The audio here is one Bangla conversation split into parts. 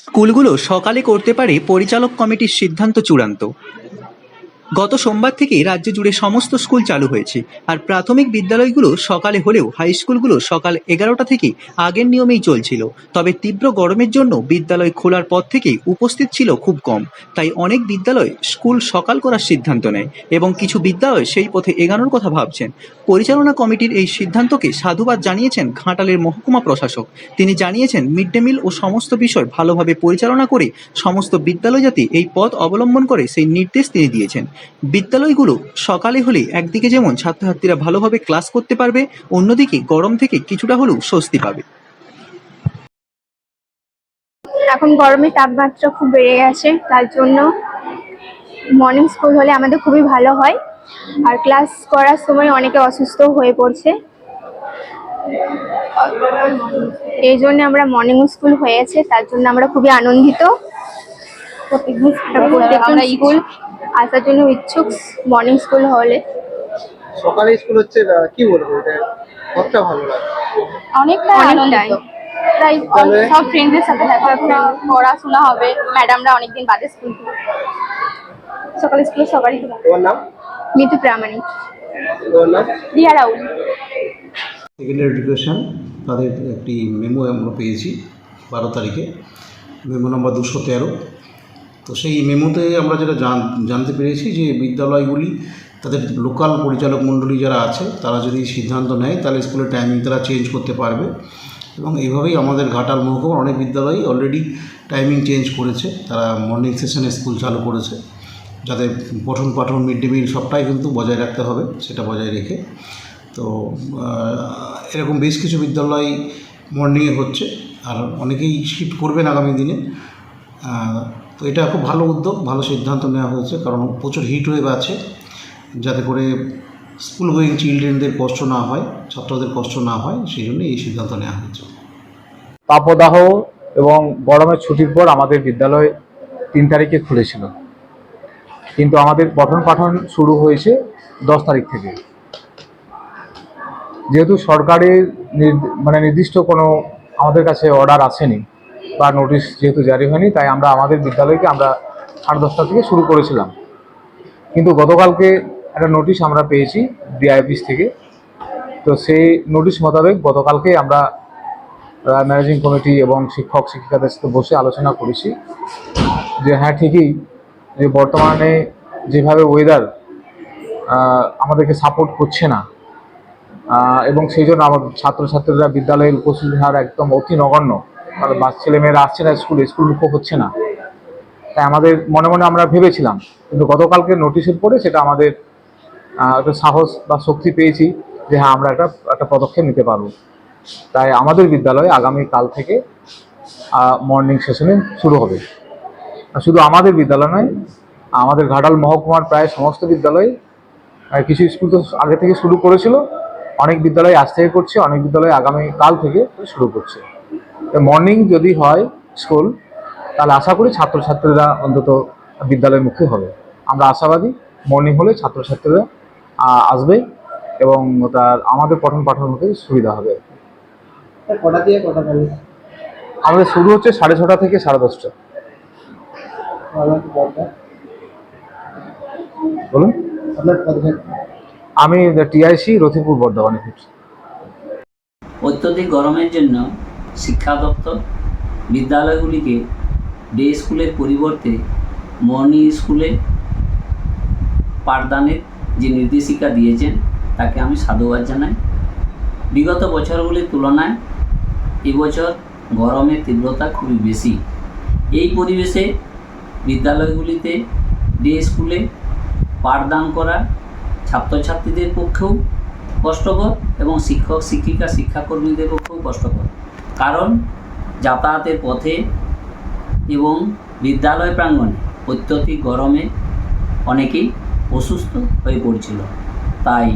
স্কুলগুলো সকালে করতে পারে পরিচালক কমিটির সিদ্ধান্ত চূড়ান্ত। গত সোমবার থেকে রাজ্য জুড়ে সমস্ত স্কুল চালু হয়েছে। আর প্রাথমিক বিদ্যালয়গুলো সকালে হলেও হাই স্কুলগুলো সকাল এগারোটা থেকে আগের নিয়মেই চলছিল। তবে তীব্র গরমের জন্য বিদ্যালয় খোলার পর থেকেই উপস্থিত ছিল খুব কম। তাই অনেক বিদ্যালয় স্কুল সকাল করার সিদ্ধান্ত নেয় এবং কিছু বিদ্যালয় সেই পথে এগানোর কথা ভাবছেন। পরিচালনা কমিটির এই সিদ্ধান্তকে সাধুবাদ জানিয়েছেন ঘাটালের মহকুমা প্রশাসক। তিনি জানিয়েছেন মিড ডে মিল ও সমস্ত বিষয় ভালোভাবে পরিচালনা করে সমস্ত বিদ্যালয় যাতে এই পথ অবলম্বন করে সেই নির্দেশ তিনি দিয়েছেন। বিদ্যালয়গুলো সকালে হলে একদিকে যেমন ছাত্রছাত্রীরা ভালোভাবে ক্লাস করতে পারবে অন্যদিকে গরম থেকে কিছুটা হলেও স্বস্তি পাবে। এখন গরমের তাপমাত্রা খুব বেড়ে গেছে তার জন্য মর্নিং স্কুল হলে আমাদের খুবই ভালো হয়। আর ক্লাস করার সময় অনেকে অসুস্থ হয়ে পড়ছে। এই জন্য আমরা মর্নিং স্কুল হয়েছে তার জন্য আমরা খুবই আনন্দিত। প্রত্যেকজন স্কুল আসার জন্য ইচ্ছুক মর্নিং স্কুল হলে সকালে স্কুল হচ্ছে কি বলব এটা? কতটা ভালো লাগে? অনেকটা অনেকটাই। আনন্দিত। তাই সব ফ্রেন্ডদের সাথে দেখা হবে পড়াশোনা হবে ম্যাডামরা অনেকদিন বাদে স্কুল সকালে স্কুলে সবারই তোমার নাম? মিতু প্রামাণিক। তোমার নাম? রিয়া রাউল। সেকেন্ডারি এডুকেশন তাদের একটি মেমো আমরা পেয়েছি বারো তারিখে। মেমো নম্বর দুশো তেরো। তো সেই মেমোতে আমরা যেটা জান- জানতে পেরেছি যে বিদ্যালয়গুলি, তাদের লোকাল পরিচালক মণ্ডলী যারা আছে, তারা যদি সিদ্ধান্ত নেয়, তাহলে স্কুলের টাইমিং তারা চেঞ্জ করতে পারবে। এবং এইভাবেই আমাদের ঘাটাল মহকুমার অনেক বিদ্যালয়ই অলরেডি টাইমিং চেঞ্জ করেছে। তারা মর্নিং সেশনে স্কুল চালু করেছে। যাতে পঠন পাঠন মিড ডে মিল সবটাই কিন্তু বজায় রাখতে হবে, সেটা বজায় রেখে। তো এরকম বেশ কিছু বিদ্যালয় মর্নিংয়ে হচ্ছে, আর অনেকেই শিফট করবেন আগামী দিনে। তো এটা খুব ভালো উদ্যোগ, ভালো সিদ্ধান্ত নেওয়া হয়েছে, কারণ প্রচুর হিট ওয়েভ আছে, যাতে করে স্কুল গোয়িং চিলড্রেনদের কষ্ট না হয়, ছাত্রদের কষ্ট না হয়, সেই জন্য এই সিদ্ধান্ত নেওয়া হয়েছে। তাপদাহ এবং গরমের ছুটির পর আমাদের বিদ্যালয় তিন তারিখে খুলেছিল। কিন্তু আমাদের পঠন পাঠন শুরু হয়েছে দশ তারিখ থেকে। যেহেতু সরকারের মানে নির্দিষ্ট কোনো আমাদের কাছে অর্ডার আসেনি বা নোটিশ যেহেতু জারি হয়নি, তাই আমরা আমাদের বিদ্যালয়কে আমরা সাড়ে দশটা থেকে শুরু করেছিলাম। কিন্তু গতকালকে একটা নোটিশ আমরা পেয়েছি ডিআইপিস থেকে। তো সেই নোটিশ মোতাবেক গতকালকে আমরা ম্যানেজিং কমিটি এবং শিক্ষক, শিক্ষিকাদের সাথে বসে আলোচনা করেছি যে হ্যাঁ ঠিকই যে বর্তমানে যেভাবে ওয়েদার আমাদেরকে সাপোর্ট করছে না। এবং সেই জন্য আমাদের ছাত্রছাত্রীরা বিদ্যালয়ের উপস্থিতির হার একদম অতি নগণ্য। কারণ বাস ছেলেমেয়েরা আসছে না স্কুলে, স্কুল মুখ হচ্ছে না। তাই আমাদের মনে মনে আমরা ভেবেছিলাম, কিন্তু গতকালকে নোটিশের পরে সেটা আমাদের একটা সাহস বা শক্তি পেয়েছি যে হ্যাঁ আমরা একটা একটা পদক্ষেপ নিতে পারব। তাই আমাদের বিদ্যালয়ে আগামী কাল থেকে মর্নিং সেশনে শুরু হবে। শুধু আমাদের বিদ্যালয় নয়, আমাদের ঘাটাল মহকুমার প্রায় সমস্ত বিদ্যালয়ে কিছু স্কুল তো আগে থেকে শুরু করেছিল, অনেক বিদ্যালয় আজ থেকে করছে, অনেক বিদ্যালয় আগামী কাল থেকে শুরু করছে। মর্নিং যদি হয় স্কুল তাহলে আশা করি ছাত্রছাত্রীরা অন্তত বিদ্যালয়মুখী হবে। আমরা আশাবাদী মর্নিং হলে ছাত্রছাত্রীরা আসবে এবং তার আমাদের পঠন পাঠন হতে সুবিধা হবে। কটা দিয়ে কটা আমাদের শুরু হচ্ছে সাড়ে ছটা থেকে সাড়ে দশটা। বলুন। আমি টিআইসি রথিপুর বর্ধমানে। ফিরছি অত্যধিক গরমের জন্য শিক্ষা দপ্তর, বিদ্যালয়গুলিকে ডে স্কুলের পরিবর্তে মর্নিং স্কুলে পাঠদানের যে নির্দেশিকা দিয়েছেন, তাকে আমি সাধুবাদ জানাই। বিগত বছরগুলির তুলনায় এবছর গরমের তীব্রতা খুবই বেশি। এই পরিবেশে বিদ্যালয়গুলিতে ডে স্কুলে পাঠদান করা ছাত্রছাত্রীদের পক্ষেও কষ্টকর এবং শিক্ষক, শিক্ষিকা, শিক্ষাকর্মীদের পক্ষেও কষ্টকর। কারণ যাতায়াতের পথে এবং বিদ্যালয় প্রাঙ্গণে অত্যধিক গরমে অনেকেই অসুস্থ হয়ে পড়ছিল। তাই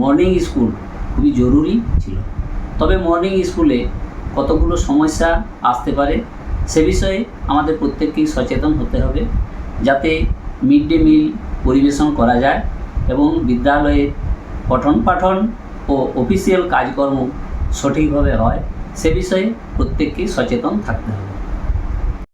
মর্নিং স্কুল খুবই জরুরি ছিল। তবে মর্নিং স্কুলে কতগুলো সমস্যা আসতে পারে সে বিষয়ে আমাদের প্রত্যেককেই সচেতন হতে হবে যাতে মিড ডে মিল পরিবেশন করা যায় এবং বিদ্যালয়ে পঠন পাঠন ও অফিসিয়াল কাজকর্ম সঠিকভাবে হয়। সে বিষয়ে প্রত্যেককেই সচেতন থাকতে হবে।